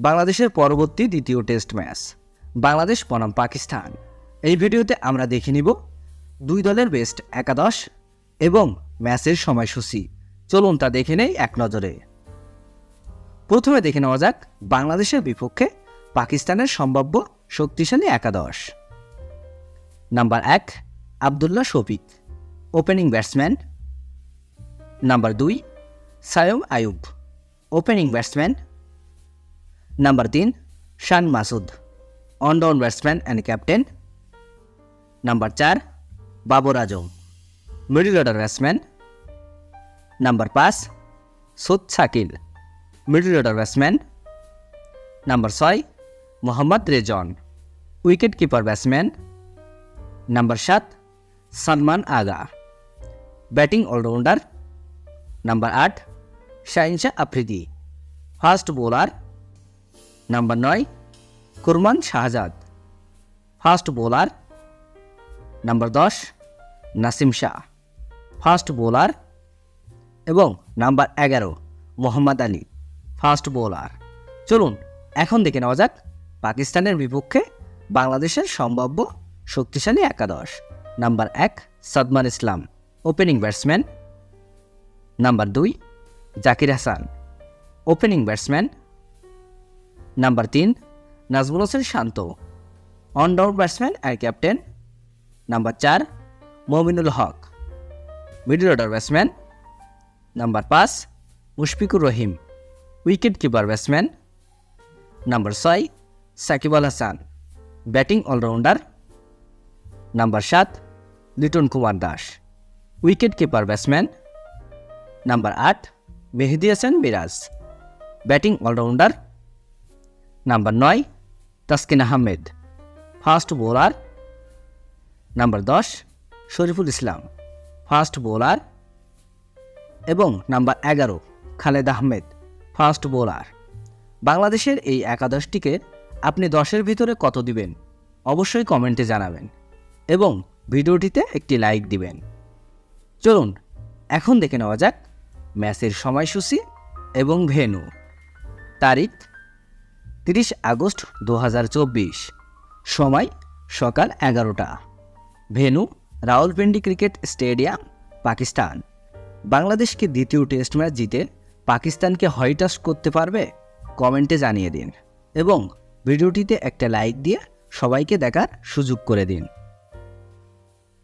বাংলাদেশের পরবর্তী দ্বিতীয় টেস্ট ম্যাচ, বাংলাদেশ বনাম পাকিস্তান। এই ভিডিওতে আমরা দেখে নিব দুই দলের বেস্ট একাদশ এবং ম্যাচের সময়সূচি। চলুন তা দেখে নেই এক নজরে। প্রথমে দেখে নেওয়া যাক বাংলাদেশের বিপক্ষে পাকিস্তানের সম্ভাব্য শক্তিশালী একাদশ। নাম্বার এক, Abdullah Shafique, opening batsman. Number দুই, Saim Ayub opening batsman. Number তিন Shan Masood one down batsman and captain number চার Babar Azam middle order batsman number পাঁচ Saud Shakeel middle order batsman number ছয় Mohammad Rizwan wicket keeper batsman number সাত Salman Agha batting all rounder number আট Shaheen Shah Afridi fast bowler number নয়, Khurram Shahzad. Fast bowler number দশ, Naseem Shah. Fast bowler এবং number এগারো, Mohammad Ali. Fast bowler চলুন, এখন দেখে নেওয়া যাক পাকিস্তানের বিপক্ষে বাংলাদেশের সম্ভাব্য শক্তিশালী একাদশ। নাম্বার এক, Sadman Islam opening batsman number দুই, Zakir Hasan opening batsman number তিন, Najmul Hossain Shanto. One down batsman আর ক্যাপ্টেন। নাম্বার চার, Mominul Haque. Middle order batsman. Number পাঁচ, Mushfiqur Rahim. Wicket keeper batsman. Number ছয়, Shakib Al Hasan. Batting all rounder. Number সাত, Liton Kumar Das. Wicket keeper batsman. Number আট, Mehidy Hasan Miraz. Batting all rounder. Number নয় Taskin Ahmed fast bowler number দশ, Shoriful Islam. Fast bowler এবং number এগারো, Khaled Ahmed fast bowler বাংলাদেশের এই একাদশটিকে আপনি দশের ভিতরে কত দিবেন? অবশ্যই কমেন্টে জানাবেন এবং ভিডিওটিতে একটি লাইক দিবেন। চলুন, এখন দেখে নেওয়া যাক ম্যাচের সময়সূচি এবং ভেন্যু। তারিখ তিরিশ আগস্ট দু হাজার চব্বিশ। সময় সকাল এগারোটা। Venue Rawalpindi cricket stadium, Pakistan. বাংলাদেশকে দ্বিতীয় টেস্ট ম্যাচ জিতে পাকিস্তানকে হয়টাস করতে পারবে? কমেন্টে জানিয়ে দিন। এবং ভিডিওটিতে একটা লাইক দিয়ে সবাইকে দেখার সুযোগ করে দিন।